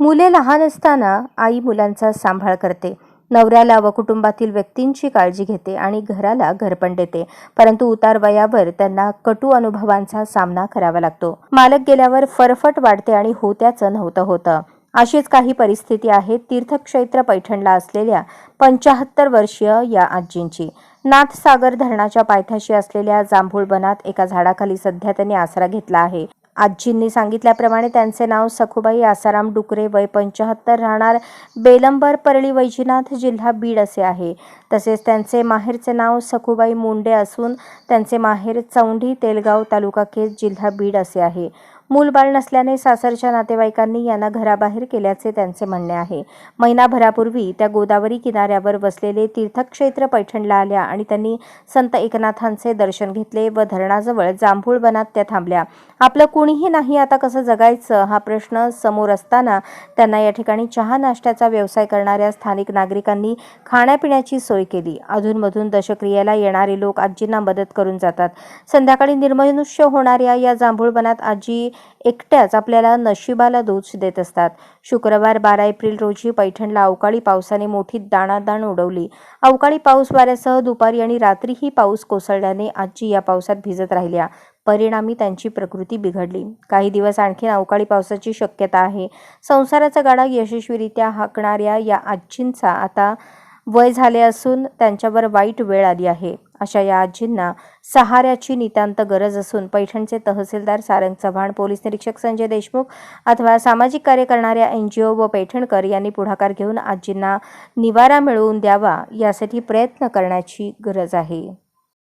मुले लहान असताना आई मुलांचा सांभाळ करते. नवऱ्याला व कुटुंबातील व्यक्तींची काळजी घेते आणि घराला घरपण देते. परंतु उतार वयावर त्यांना कटू अनुभवांचा सामना करावा लागतो. मालक गेल्यावर फरफट वाढते आणि होत्याचं नव्हतं होतं. अशीच काही परिस्थिती आहे तीर्थक्षेत्र पैठणला असलेल्या पंचाहत्तर वर्षीय या आजींची. नाथसागर धरणाच्या पायथ्याशी असलेल्या जांभूळ बनात एका झाडाखाली सध्या त्यांनी आसरा घेतला आहे. आजींनी सांगितल्याप्रमाणे त्यांचे नाव सखुबाई आसाराम डुकरे वय पंचाहत्तर राहणार बेलंबर परळी वैजनाथ जिल्हा बीड असे आहे. तसेच त्यांचे माहेरचे नाव सखुबाई मुंडे असून त्यांचे माहेर चौंडी तेलगाव तालुका केस जिल्हा बीड असे आहे. मूलबाळ नसल्याने सासरच्या नातेवाईकांनी यांना घराबाहेर केल्याचे त्यांचे म्हणणे आहे. महिनाभरापूर्वी त्या गोदावरी किनाऱ्यावर वसलेले तीर्थक्षेत्र पैठणला आल्या आणि त्यांनी संत एकनाथांचे दर्शन घेतले व धरणाजवळ जांभूळ बनात त्या थांबल्या. आपलं कुणीही नाही आता कसं जगायचं? हा प्रश्न समोर असताना त्यांना या ठिकाणी चहा नाश्त्याचा व्यवसाय करणाऱ्या स्थानिक नागरिकांनी खाण्यापिण्याची सोय केली. अधूनमधून दशक्रियेला येणारे लोक आजींना मदत करून जातात. संध्याकाळी निर्मनुष्य होणाऱ्या या जांभूळ बनात आजी एकट्याच आपल्याला नशिबाला दोष देत असतात. शुक्रवार बारा एप्रिल रोजी पैठणला अवकाळी पावसाने मोठी दाणादाण उडवली. अवकाळी पाऊस वाऱ्यासह दुपारी आणि रात्रीही पाऊस कोसळल्याने आजी या पावसात भिजत राहिल्या. परिणामी त्यांची प्रकृती बिघडली. काही दिवस आणखीन अवकाळी पावसाची शक्यता आहे. संसाराचा गाडा यशस्वीरित्या हाकणाऱ्या या आजींचा आता वय झाले असून त्यांच्यावर वाईट वेळ आली आहे. अशा या आजींना सहाऱ्याची नितांत गरज असून पैठणचे तहसीलदार सारंग चव्हाण पोलीस निरीक्षक संजय देशमुख अथवा सामाजिक कार्य करणाऱ्या एन जी ओ व पैठणकर यांनी पुढाकार घेऊन आजींना निवारा मिळवून द्यावा यासाठी प्रयत्न करण्याची गरज आहे.